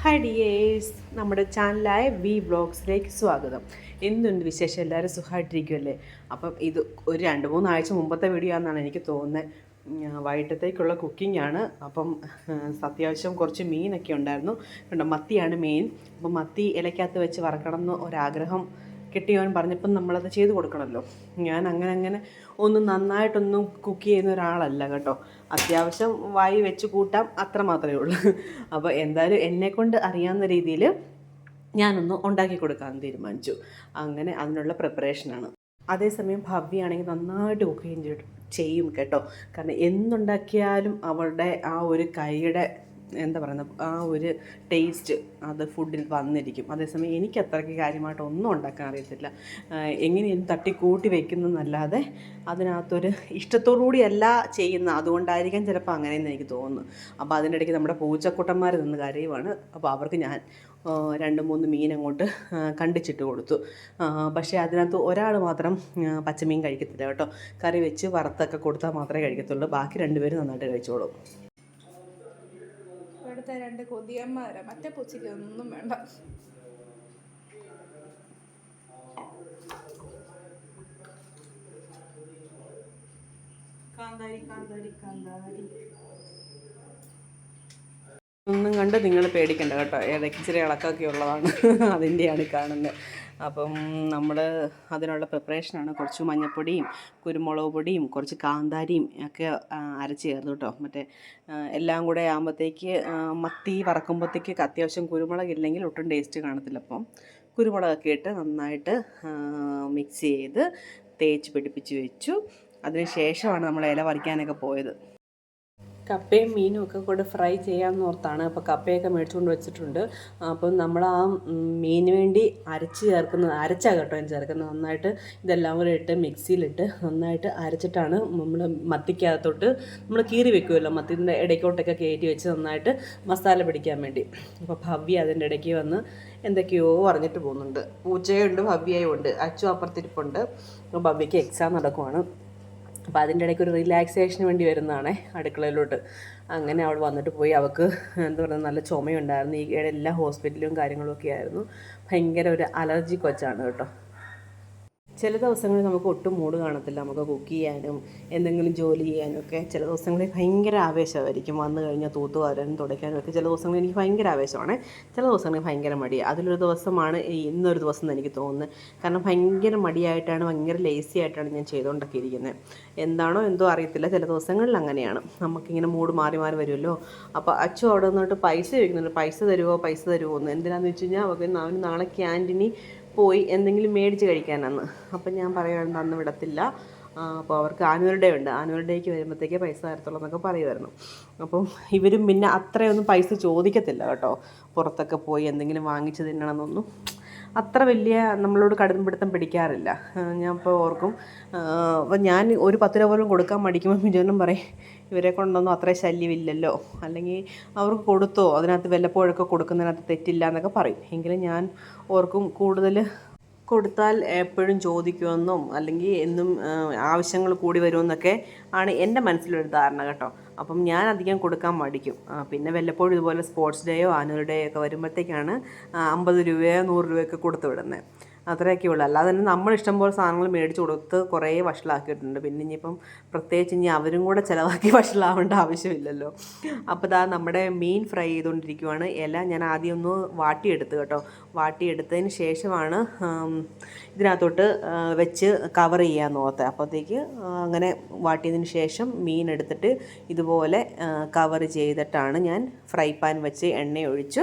Hi dears നമ്മുടെ ചാനലായ V ബ്ലോഗ്സിലേക്ക് സ്വാഗതം. എന്തുണ്ട് വിശേഷം? എല്ലാവരും സുഖമായിട്ടിരിക്കുമല്ലേ അപ്പം ഇത് ഒരു രണ്ട് മൂന്നാഴ്ച മുമ്പത്തെ വീഡിയോ ആണെന്നാണ് എനിക്ക് തോന്നുന്നത് വൈകിട്ടത്തേക്കുള്ള കുക്കിംഗ് ആണ്. അപ്പം അത്യാവശ്യം കുറച്ച് മീനൊക്കെ ഉണ്ടായിരുന്നു. കണ്ടോ മത്തിയാണ് മെയിൻ അപ്പം മത്തി ഇലക്കകത്ത് വെച്ച് വറക്കണം എന്ന് ഒരാഗ്രഹം കിട്ടിയവൻ പറഞ്ഞപ്പം നമ്മളത് ചെയ്ത് കൊടുക്കണമല്ലോ. ഞാൻ അങ്ങനെ അങ്ങനെ ഒന്ന് നന്നായിട്ടൊന്നും കുക്ക് ചെയ്യുന്ന ഒരാളല്ല കേട്ടോ. അത്യാവശ്യം വായി വെച്ച് കൂട്ടാം അത്ര മാത്രമേ ഉള്ളൂ. അപ്പോൾ എന്തായാലും എന്നെക്കൊണ്ട് അറിയാവുന്ന രീതിയിൽ ഞാനൊന്ന് ഉണ്ടാക്കി കൊടുക്കാൻ തീരുമാനിച്ചു. അങ്ങനെ അതിനുള്ള പ്രിപ്പറേഷനാണ് അതേസമയം ഭവ്യാണെങ്കിൽ നന്നായിട്ട് കുക്ക് ചെയ്യും ചെയ്യും കേട്ടോ. കാരണം എന്തുണ്ടാക്കിയാലും അവളുടെ ആ ഒരു കൈയുടെ എന്താ പറയുന്നത് ആ ഒരു ടേസ്റ്റ് അത് ഫുഡിൽ വന്നിരിക്കും. അതേസമയം എനിക്ക് അത്രയ്ക്ക് കാര്യമായിട്ട് ഒന്നും ഉണ്ടാക്കാൻ അറിയത്തില്ല. എങ്ങനെയും തട്ടിക്കൂട്ടി വെക്കുന്നതല്ലാതെ അതിനകത്തൊരു ഇഷ്ടത്തോടുകൂടിയല്ല ചെയ്യുന്ന അതുകൊണ്ടായിരിക്കാം ചിലപ്പോൾ അങ്ങനെയെന്ന് എനിക്ക് തോന്നുന്നു. അപ്പോൾ അതിന്റെ ഇടയ്ക്ക് നമ്മുടെ പൂച്ചക്കുട്ടന്മാർ നിന്ന് കരയുവാണ് അപ്പോൾ അവർക്ക് ഞാൻ രണ്ട് മൂന്ന് മീൻ അങ്ങോട്ട് കണ്ടിച്ചിട്ട് കൊടുത്തു. പക്ഷേ അതിനകത്ത് ഒരാൾ മാത്രം പച്ചമീൻ കഴിക്കത്തില്ല കേട്ടോ. കറി വെച്ച് വറുത്തൊക്കെ കൊടുത്താൽ മാത്രമേ കഴിക്കത്തുള്ളൂ. ബാക്കി രണ്ടുപേരും നന്നായിട്ട് കഴിച്ചോളും. ഇവിടുത്തെ രണ്ട് കൊതിയന്മാരാ. മറ്റേ പൂച്ചയ്ക്ക് ഒന്നും വേണ്ട. ഒന്നും കണ്ട് നിങ്ങൾ പേടിക്കണ്ട കേട്ടോ. ഇടയ്ക്ക് ഇച്ചിരി ഇളക്കൊക്കെ ഉള്ളതാണ്. അതിന്റെയാണ് കാണുന്നത്. അപ്പം നമ്മൾ അതിനുള്ള പ്രിപ്പറേഷനാണ് കുറച്ച് മഞ്ഞൾപ്പൊടിയും കുരുമുളക് പൊടിയും കുറച്ച് കാന്താരിയും ഒക്കെ അരച്ച് ചേർത്ത് കേട്ടോ. മറ്റേ എല്ലാം കൂടെ ആകുമ്പോഴത്തേക്ക് മത്തി വറക്കുമ്പോഴത്തേക്ക് അത്യാവശ്യം കുരുമുളക് ഇല്ലെങ്കിൽ ഒട്ടും ടേസ്റ്റ് കാണത്തില്ല. അപ്പം കുരുമുളകൊക്കെ ഇട്ട് നന്നായിട്ട് മിക്സ് ചെയ്ത് തേച്ച് പിടിപ്പിച്ച് വെച്ചു. അതിന് ശേഷമാണ് നമ്മൾ ഇല പറിക്കാനൊക്കെ പോയത്. കപ്പയും മീനും ഒക്കെ കൂടെ ഫ്രൈ ചെയ്യാമെന്ന് ഓർത്താണ്. അപ്പോൾ കപ്പയൊക്കെ മേടിച്ചുകൊണ്ട് വെച്ചിട്ടുണ്ട്. അപ്പം നമ്മൾ ആ മീന് വേണ്ടി അരച്ച് ചേർക്കുന്നത് അരച്ചാ കേട്ടോ ഞാൻ ചേർക്കുന്നത്. നന്നായിട്ട് ഇതെല്ലാം കൂടെ ഇട്ട് മിക്സിയിലിട്ട് നന്നായിട്ട് അരച്ചിട്ടാണ് നമ്മൾ മത്തിക്കകത്തോട്ട് നമ്മൾ കീറി വെക്കുമല്ലോ മത്തിന്റെ ഇടയ്ക്കോട്ടൊക്കെ കയറ്റി വെച്ച് നന്നായിട്ട് മസാല പിടിക്കാൻ വേണ്ടി. അപ്പോൾ ഭവ്യ അതിന്റെ ഇടയ്ക്ക് വന്ന് എന്തൊക്കെയോ പറഞ്ഞിട്ട് പോകുന്നുണ്ട്. പൂച്ചയുണ്ട് ഭവ്യയും ഉണ്ട് അച്ചു അപ്പുറത്തിരിപ്പുണ്ട്. ഭവ്യയ്ക്ക് എക്സാം നടക്കുവാണ്. അപ്പോൾ അതിന്റെ ഇടയ്ക്ക് ഒരു റിലാക്സേഷന് വേണ്ടി വരുന്നതാണേ അടുക്കളയിലോട്ട്. അങ്ങനെ അവൾ വന്നിട്ട് പോയി. അവൾക്ക് എന്താ പറയുക നല്ല ചുമയുണ്ടായിരുന്നു. ഈ എല്ലാ ഹോസ്പിറ്റലും കാര്യങ്ങളും ഒക്കെ ആയിരുന്നു. ഭയങ്കര ഒരു അലർജി കൊച്ചാണ് കേട്ടോ. ചില ദിവസങ്ങളിൽ നമുക്ക് ഒട്ടും മൂഡ് കാണത്തില്ല. നമുക്ക് കുക്ക് ചെയ്യാനും എന്തെങ്കിലും ജോലി ചെയ്യാനും ഒക്കെ ചില ദിവസങ്ങളിൽ ഭയങ്കര ആവേശമായിരിക്കും. വന്നു കഴിഞ്ഞാൽ തൂത്തുവാരാനും തുടയ്ക്കാനും ഒക്കെ ചില ദിവസങ്ങളിൽ എനിക്ക് ഭയങ്കര ആവേശമാണ്. ചില ദിവസങ്ങളിൽ ഭയങ്കര മടി. അതിലൊരു ദിവസമാണ് ഇന്നൊരു ദിവസം എന്ന് എനിക്ക് തോന്നുന്നത്. കാരണം ഭയങ്കര മടിയായിട്ടാണ് ഭയങ്കര ലേസി ആയിട്ടാണ് ഞാൻ ചെയ്തുകൊണ്ടൊക്കെ ഇരിക്കുന്നത് എന്താണോ എന്തോ അറിയത്തില്ല. ചില ദിവസങ്ങളിൽ അങ്ങനെയാണ്. നമുക്കിങ്ങനെ മൂഡ് മാറി മാറി വരുമല്ലോ. അപ്പോൾ അച്ചു അവിടെ നിന്നിട്ട് പൈസ ചോദിക്കുന്നുണ്ട്. പൈസ തരുമോ പൈസ തരുമോ എന്ന്. എന്തിനാണെന്ന് വെച്ച് കഴിഞ്ഞാൽ അവൻ നാളെ ക്യാന്റീനിൽ പോയി എന്തെങ്കിലും മേടിച്ച് കഴിക്കാനാണ് അപ്പം ഞാൻ പറയുന്നുണ്ട് അന്ന് വിടത്തില്ല. അപ്പോൾ അവർക്ക് ആനുവൽ ഡേ ഉണ്ട്. ആനുവൽ ഡേക്ക് വരുമ്പോഴത്തേക്കേ പൈസ തരത്തുള്ളൂ എന്നൊക്കെ പറയുമായിരുന്നു അപ്പം ഇവരും പിന്നെ അത്രയൊന്നും പൈസ ചോദിക്കത്തില്ല കേട്ടോ. പുറത്തൊക്കെ പോയി എന്തെങ്കിലും വാങ്ങിച്ച് തിന്നണമെന്നൊന്നും. അത്ര വലിയ നമ്മളോട് കടുംപിടുത്തം പിടിക്കാറില്ല. ഞാൻ ഇപ്പോൾ ഓർക്കും. അപ്പം ഞാൻ ഒരു പത്ത് രൂപ പോലും കൊടുക്കാൻ മടിക്കുമ്പോൾ മിജോനും പറയും ഇവരെ കൊണ്ടൊന്നും അത്ര ശല്യമില്ലല്ലോ. അല്ലെങ്കിൽ അവർക്ക് കൊടുത്തോ അതിനകത്ത് വല്ലപ്പോഴൊക്കെ കൊടുക്കുന്നതിനകത്ത് തെറ്റില്ല എന്നൊക്കെ പറയും. എങ്കിലും ഞാൻ ഓർക്കും കൂടുതൽ കൊടുത്താൽ എപ്പോഴും ചോദിക്കുമെന്നും അല്ലെങ്കിൽ എന്നും ആവശ്യങ്ങൾ കൂടി വരുമെന്നൊക്കെ ആണ് എന്റെ മനസ്സിലൊരു ധാരണ കേട്ടോ. അപ്പം ഞാൻ അധികം കൊടുക്കാൻ മടിക്കും. പിന്നെ വല്ലപ്പോഴും ഇതുപോലെ സ്പോർട്സ് ഡേയോ ആനുവൽ ഡേയോ ഒക്കെ വരുമ്പോഴത്തേക്കാണ് അമ്പത് രൂപയോ നൂറ് രൂപയൊക്കെ കൊടുത്തു വിടുന്നത് അത്രയൊക്കെ ഉള്ളൂ. അല്ലാതെ തന്നെ നമ്മൾ ഇഷ്ടം പോലെ സാധനങ്ങൾ മേടിച്ച് കൊടുത്ത് കുറേ വഷളാക്കിയിട്ടുണ്ട്. പിന്നെ ഇനിയിപ്പം പ്രത്യേകിച്ച് ഇനി അവരും കൂടെ ചിലവാക്കി വഷളാവേണ്ട ആവശ്യമില്ലല്ലോ. അപ്പോൾ ഇതാ നമ്മുടെ മീൻ ഫ്രൈ ചെയ്തുകൊണ്ടിരിക്കുവാണ്. ഇല ഞാൻ ആദ്യം ഒന്ന് വാട്ടിയെടുത്ത് കേട്ടോ. വാട്ടിയെടുത്തതിന് ശേഷമാണ് ഇതിനകത്തോട്ട് വെച്ച് കവർ ചെയ്യാൻ ഓർത്തത് അപ്പോഴത്തേക്ക് അങ്ങനെ വാട്ടിയതിന് ശേഷം മീൻ എടുത്തിട്ട് ഇതുപോലെ കവർ ചെയ്തിട്ടാണ് ഞാൻ ഫ്രൈ പാൻ വെച്ച് എണ്ണയൊഴിച്ച്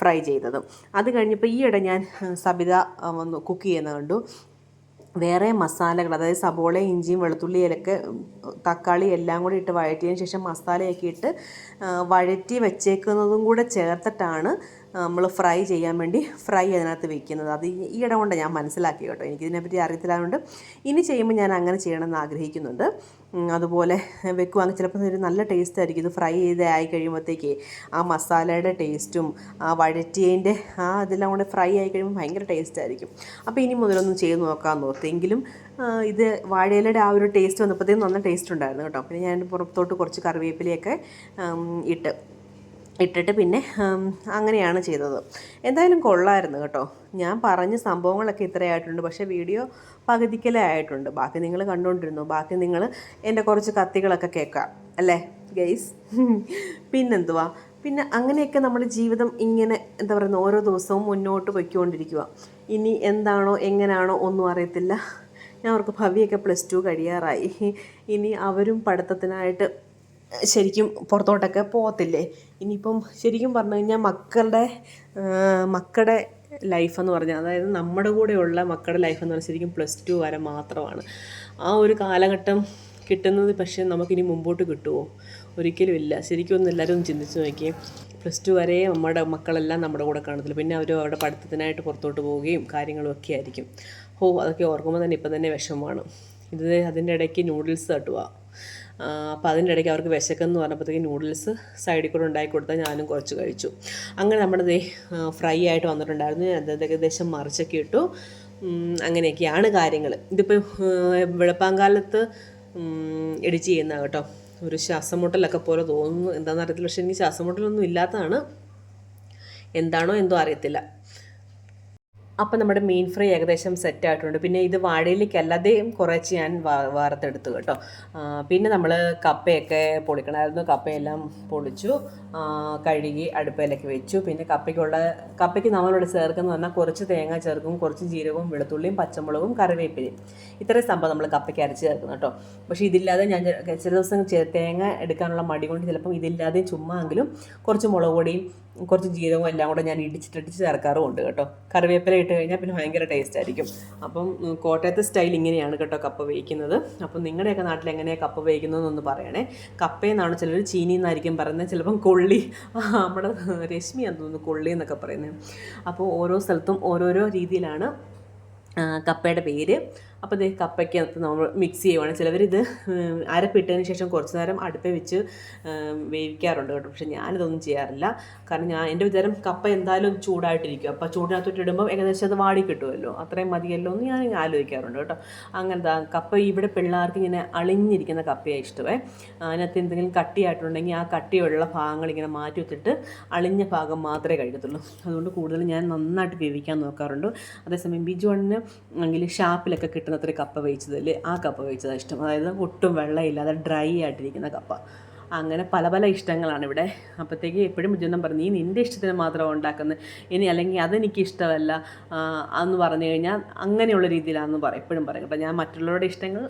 ഫ്രൈ ചെയ്തത്. അത് കഴിഞ്ഞപ്പോൾ ഈയിടെ ഞാൻ സബിത വന്ന് കുക്ക് ചെയ്യുന്നത് കണ്ടു. വേറെ മസാലകൾ അതായത് സബോള ഇഞ്ചിയും വെളുത്തുള്ളിയിലൊക്കെ തക്കാളി എല്ലാം കൂടി ഇട്ട് വഴറ്റിയതിന് ശേഷം മസാലയൊക്കെ ഇട്ട് വഴറ്റി വെച്ചേക്കുന്നതും കൂടെ ചേർത്തിട്ടാണ് നമ്മൾ ഫ്രൈ ചെയ്യാൻ വേണ്ടി ഫ്രൈ അതിനകത്ത് വെക്കുന്നത്. അത് ഈ- ഇടം കൊണ്ട് ഞാൻ മനസ്സിലാക്കി കേട്ടോ. എനിക്കിതിനെപ്പറ്റി അറിയത്തില്ലാതുകൊണ്ട് ഇനി ചെയ്യുമ്പോൾ ഞാൻ അങ്ങനെ ചെയ്യണമെന്ന് ആഗ്രഹിക്കുന്നുണ്ട്. അതുപോലെ വെക്കുവാണെങ്കിൽ ചിലപ്പോൾ ഒരു നല്ല ടേസ്റ്റ് ആയിരിക്കും. ഇത് ഫ്രൈ ചെയ്ത് ആയി കഴിയുമ്പോഴത്തേക്ക് ആ മസാലയുടെ ടേസ്റ്റും ആ വഴറ്റിയതിന്റെ ആ ഇതെല്ലാം കൂടെ ഫ്രൈ ആയി കഴിയുമ്പോൾ ഭയങ്കര ടേസ്റ്റ് ആയിരിക്കും. അപ്പോൾ ഇനി മുതലൊന്നും ചെയ്ത് നോക്കാൻ ഓർത്തെങ്കിലും ആ, ഇത് വാഴയിലയുടെ ആ ഒരു ടേസ്റ്റ് വന്നപ്പോഴത്തേക്കും നല്ല ടേസ്റ്റ് ഉണ്ടായിരുന്നു കേട്ടോ. പിന്നെ ഞാൻ പുറത്തോട്ട് കുറച്ച് കറിവേപ്പിലയൊക്കെ ഇട്ട് ഇട്ടിട്ട് പിന്നെ അങ്ങനെയാണ് ചെയ്തത്. എന്തായാലും കൊള്ളായിരുന്നു കേട്ടോ. ഞാൻ പറഞ്ഞ സംഭവങ്ങളൊക്കെ ഇത്രയായിട്ടുണ്ട്. പക്ഷേ വീഡിയോ പകുതിക്കലേ ആയിട്ടുണ്ട്. ബാക്കി നിങ്ങൾ കണ്ടുകൊണ്ടിരുന്നു ബാക്കി നിങ്ങൾ എന്റെ കുറച്ച് കത്തികളൊക്കെ കേൾക്കാം. അല്ലേ? ഗെയ്സ് പിന്നെന്തുവാ? പിന്നെ അങ്ങനെയൊക്കെ നമ്മുടെ ജീവിതം ഇങ്ങനെ എന്താ പറയുന്നത് ഓരോ ദിവസവും മുന്നോട്ട് പൊയ്ക്കൊണ്ടിരിക്കുക ഇനി എന്താണോ എങ്ങനെയാണോ ഒന്നും അറിയത്തില്ല. ഞാൻ അവർക്ക് ഭവിയൊക്കെ പ്ലസ് ടു കഴിയാറായി. ഇനി അവരും പഠിത്തത്തിനായിട്ട് ശരിക്കും പുറത്തോട്ടൊക്കെ പോകത്തില്ലേ? ഇനിയിപ്പം ശരിക്കും പറഞ്ഞു കഴിഞ്ഞാൽ മക്കളുടെ മക്കളുടെ ലൈഫ് എന്ന് പറഞ്ഞാൽ അതായത് നമ്മുടെ കൂടെയുള്ള മക്കളുടെ ലൈഫ് എന്ന് പറഞ്ഞാൽ ശരിക്കും പ്ലസ് ടു വരെ മാത്രമാണ്. ആ ഒരു കാലഘട്ടം കിട്ടുന്നത് പക്ഷേ നമുക്കിനി മുമ്പോട്ട് കിട്ടുമോ? ഒരിക്കലും ഇല്ല. ശരിക്കും ഒന്ന് എല്ലാവരും ഒന്ന് ചിന്തിച്ച് നോക്കിയേ. പ്ലസ് ടു വരെ നമ്മുടെ മക്കളെല്ലാം നമ്മുടെ കൂടെ കാണത്തില്ല. പിന്നെ അവർ അവരുടെ പഠിത്തത്തിനായിട്ട് പുറത്തോട്ട് പോവുകയും കാര്യങ്ങളും ഒക്കെ ആയിരിക്കും. ഓ അതൊക്കെ ഓർക്കുമ്പോൾ തന്നെ ഇപ്പം തന്നെ വിഷമമാണ്. ഇത് അതിന്റെ ഇടയ്ക്ക് നൂഡിൽസ് തട്ടുക. അപ്പോൾ അതിന്റെ ഇടയ്ക്ക് അവർക്ക് വിശക്കെന്ന് പറഞ്ഞപ്പോഴത്തേക്ക് നൂഡിൽസ് സൈഡിൽ കൂടെ ഉണ്ടാക്കി കൊടുത്താൽ ഞാനും കുറച്ച് കഴിച്ചു. അങ്ങനെ നമ്മുടെ ദേ ഫ്രൈ ആയിട്ട് വന്നിട്ടുണ്ടായിരുന്നു. ഞാൻ ഏകദേശം മറിച്ചൊക്കെ ഇട്ടു. അങ്ങനെയൊക്കെയാണ് കാര്യങ്ങൾ. ഇതിപ്പോൾ വെളുപ്പാങ്കാലത്ത് എഡിറ്റ് ചെയ്യുന്ന കേട്ടോ ഒരു ശ്വാസം മുട്ടലൊക്കെ പോലെ തോന്നുന്നു. എന്താണെന്ന് അറിയത്തില്ല. പക്ഷേ എനിക്ക് ശ്വാസം മുട്ടലൊന്നും ഇല്ലാത്തതാണ്. എന്താണോ എന്തോ അറിയത്തില്ല. അപ്പം നമ്മുടെ മീൻ ഫ്രൈ ഏകദേശം സെറ്റ് ആയിട്ടുണ്ട്. പിന്നെ ഇത് വാഴയിലേക്കല്ലാതെയും കുറച്ച് ഞാൻ വാർത്തെടുത്തു കേട്ടോ. പിന്നെ നമ്മൾ കപ്പയൊക്കെ പൊളിക്കണമായിരുന്നു. കപ്പയെല്ലാം പൊളിച്ചു. കഴുകി അടുപ്പയിലൊക്കെ വെച്ചു. പിന്നെ കപ്പയ്ക്കുള്ള കപ്പയ്ക്ക് നമ്മളിവിടെ ചേർക്കുന്ന പറഞ്ഞാൽ കുറച്ച് തേങ്ങ ചേർക്കും കുറച്ച് ജീരകവും വെളുത്തുള്ളിയും പച്ചമുളകും കറിവേപ്പിലയും. ഇത്രയും സംഭവം നമ്മൾ കപ്പയ്ക്ക് അരച്ച് ചേർക്കുന്നു കേട്ടോ. പക്ഷേ ഇതില്ലാതെ ഞാൻ ചില ദിവസം തേങ്ങ എടുക്കാനുള്ള മടി കൊണ്ട് ചിലപ്പം ഇതില്ലാതെ ചുമ്മാ എങ്കിലും കുറച്ച് മുളക് പൊടിയും കുറച്ച് ജീരകവും എല്ലാം കൂടെ ഞാൻ ഇടിച്ചിട്ടിടിച്ച് ചേർക്കാറുമുണ്ട് കേട്ടോ. കറിവേപ്പില ഇട്ട് കഴിഞ്ഞാൽ പിന്നെ ഭയങ്കര ടേസ്റ്റ് ആയിരിക്കും. അപ്പം കോട്ടയത്ത് സ്റ്റൈൽ ഇങ്ങനെയാണ് കേട്ടോ കപ്പ വേവിക്കുന്നത്. അപ്പം നിങ്ങളുടെയൊക്കെ നാട്ടിൽ എങ്ങനെയാണ് കപ്പ വേവിക്കുന്നതെന്നൊന്ന് പറയണേ. കപ്പയെന്നാണ് ചിലർ ചീനി എന്നായിരിക്കും പറയുന്നത്. ചിലപ്പം കൊള്ളി. നമ്മുടെ രശ്മി എന്ന് തോന്നുന്നു കൊള്ളി എന്നൊക്കെ പറയുന്നത്. അപ്പോൾ ഓരോ സ്ഥലത്തും ഓരോരോ രീതിയിലാണ് കപ്പയുടെ പേര്. അപ്പോൾ ഇത് കപ്പയ്ക്കകത്ത് നമ്മൾ മിക്സ് ചെയ്യുവാണ്. ചിലവരിത് അരപ്പിട്ടതിന് ശേഷം കുറച്ച് നേരം അടുപ്പേ വെച്ച് വേവിക്കാറുണ്ട് കേട്ടോ. പക്ഷേ ഞാനിതൊന്നും ചെയ്യാറില്ല. കാരണം ഞാൻ എന്റെ വിചാരം കപ്പ എന്തായാലും ചൂടായിട്ടിരിക്കും. അപ്പോൾ ചൂടിനകത്തോട്ട് ഇടുമ്പോൾ ഏകദേശം അത് വാടി കിട്ടുമല്ലോ അത്രയും മതിയല്ലോ എന്ന് ഞാൻ ആലോചിക്കാറുണ്ട് കേട്ടോ. അങ്ങനത്തെ കപ്പ ഇവിടെ പിള്ളേർക്ക് ഇങ്ങനെ അളിഞ്ഞിരിക്കുന്ന കപ്പയാണ് ഇഷ്ടമേ അതിനകത്ത് എന്തെങ്കിലും കട്ടിയായിട്ടുണ്ടെങ്കിൽ ആ കട്ടിയുള്ള ഭാഗങ്ങൾ ഇങ്ങനെ മാറ്റി വെച്ചിട്ട് അളിഞ്ഞ ഭാഗം മാത്രമേ കഴിക്കത്തുള്ളൂ. അതുകൊണ്ട് കൂടുതൽ ഞാൻ നന്നായിട്ട് വേവിക്കാൻ നോക്കാറുണ്ട്. അതേസമയം ബിജു വണ്ണിന് എങ്കിൽ ഷാപ്പിലൊക്കെ കിട്ടുന്ന അത്ര കപ്പ വേവിച്ചതിൽ ആ കപ്പ വേവിച്ചതാണ് ഇഷ്ടം. അതായത് ഒട്ടും വെള്ളമില്ലാതെ ഡ്രൈ ആയിട്ടിരിക്കുന്ന കപ്പ. അങ്ങനെ പല പല ഇഷ്ടങ്ങളാണ് ഇവിടെ. അപ്പോഴത്തേക്ക് എപ്പോഴും ബുദ്ധിമുട്ടും പറഞ്ഞു നീ നിന്റെ ഇഷ്ടത്തിന് മാത്രം ഉണ്ടാക്കുന്നത്? ഇനി അല്ലെങ്കിൽ അതെനിക്ക് ഇഷ്ടമല്ല എന്ന് പറഞ്ഞു കഴിഞ്ഞാൽ അങ്ങനെയുള്ള രീതിയിലാണെന്ന് പറയും എപ്പോഴും പറയും. കേട്ടോ ഞാൻ മറ്റുള്ളവരുടെ ഇഷ്ടങ്ങൾ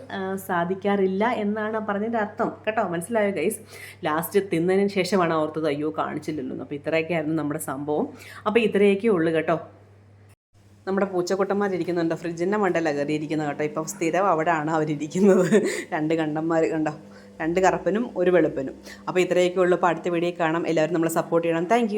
സാധിക്കാറില്ല എന്നാണ് പറഞ്ഞതിന്റെ അർത്ഥം. കേട്ടോ? മനസ്സിലായോ ഗൈസ് ലാസ്റ്റ് തിന്നതിന് ശേഷമാണ് ഓർത്തത് അയ്യോ കാണിച്ചില്ലല്ലോ അപ്പോൾ ഇത്രയൊക്കെ ആയിരുന്നു നമ്മുടെ സംഭവം. അപ്പോൾ ഇത്രയൊക്കെ ഉള്ളൂ കേട്ടോ. നമ്മുടെ പൂച്ചക്കുട്ടന്മാരിരിക്കുന്നുണ്ട് ഫ്രിഡ്ജിന്റെ മണ്ടല്ല കയറിയിരിക്കുന്നത് കേട്ടോ. ഇപ്പം സ്ഥിരം അവിടെയാണ് അവരിരിക്കുന്നത്. രണ്ട് കണ്ടന്മാർ കണ്ടോ? രണ്ട് കറുപ്പനും ഒരു വെളുപ്പനും. അപ്പോൾ ഇത്രയൊക്കെ ഉള്ളൂ. അപ്പോൾ അടുത്ത വീഡിയോ കാണാം. എല്ലാവരും നമ്മളെ സപ്പോർട്ട് ചെയ്യണം. താങ്ക്